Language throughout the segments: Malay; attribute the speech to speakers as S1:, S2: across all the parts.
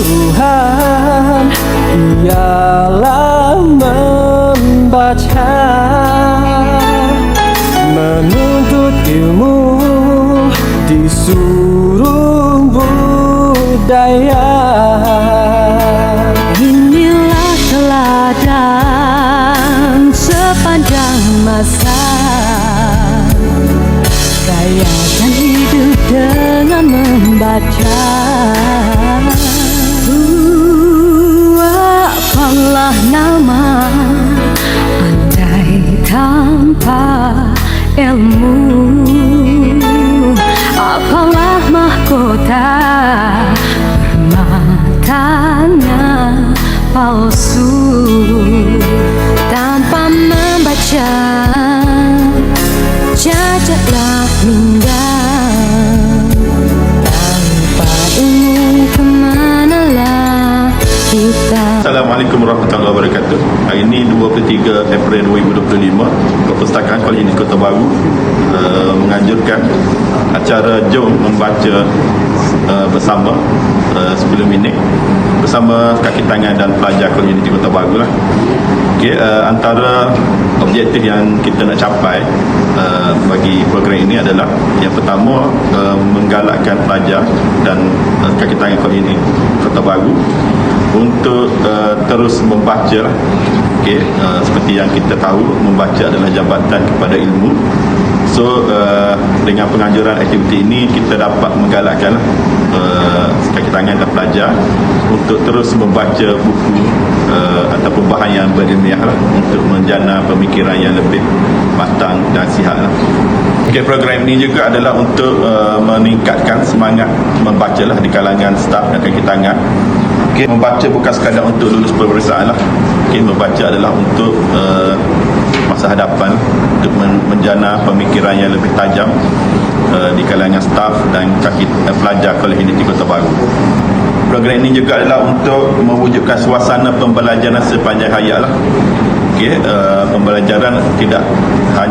S1: Tuhan ialah membaca menuntut ilmu di seluruh budaya.
S2: Inilah teladan sepanjang masa. Gayakan hidup dengan membaca. Tanpa ilmu. Apalah mahkota Permatanya palsu
S3: Assalamualaikum warahmatullahi wabarakatuh. Hari ini 23 April 2025, Perpustakaan Kuala Ini Kota Baru uh, menganjurkan acara Jom Membaca uh, bersama uh, sebelum ini bersama kaki tangan dan pelajar Kuala Ini Kota Baru lah. Okay, uh, antara objektif yang kita nak capai uh, bagi program ini adalah yang pertama uh, menggalakkan pelajar dan uh, kaki tangan Kuala Ini Kota Baru untuk uh, terus membaca lah. okay, uh, seperti yang kita tahu membaca adalah jabatan kepada ilmu so uh, dengan penganjuran aktiviti ini kita dapat menggalakkan uh, kaki tangan dan pelajar untuk terus membaca buku uh, ataupun bahan yang berilmiah lah, untuk menjana pemikiran yang lebih matang dan sihat lah. Okay, program ini juga adalah untuk uh, meningkatkan semangat membaca lah di kalangan staf dan kaki tangan Okay, membaca bukan sekadar untuk lulus peperiksaan lah. Okay, membaca adalah untuk uh, masa hadapan untuk men- menjana pemikiran yang lebih tajam uh, di kalangan staf dan kaki uh, pelajar Kolej Unity Kota Baru. Program ini juga adalah untuk mewujudkan suasana pembelajaran sepanjang hayat lah. Okay, uh, pembelajaran tidak ha-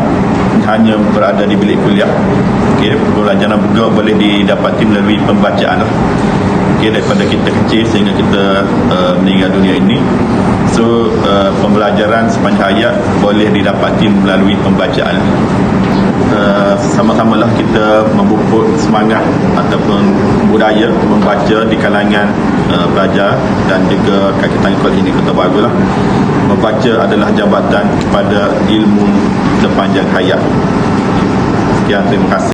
S3: hanya berada di bilik kuliah. Okay, pembelajaran juga boleh didapati melalui pembacaan lah okay, daripada kita kecil sehingga kita uh, meninggal dunia ini. So uh, pembelajaran sepanjang hayat boleh didapati melalui pembacaan. Uh, sama-samalah kita memupuk semangat ataupun budaya membaca di kalangan uh, pelajar dan juga kaki tangan kuala ini kota baru lah. Membaca adalah jabatan kepada ilmu sepanjang hayat. Sekian terima kasih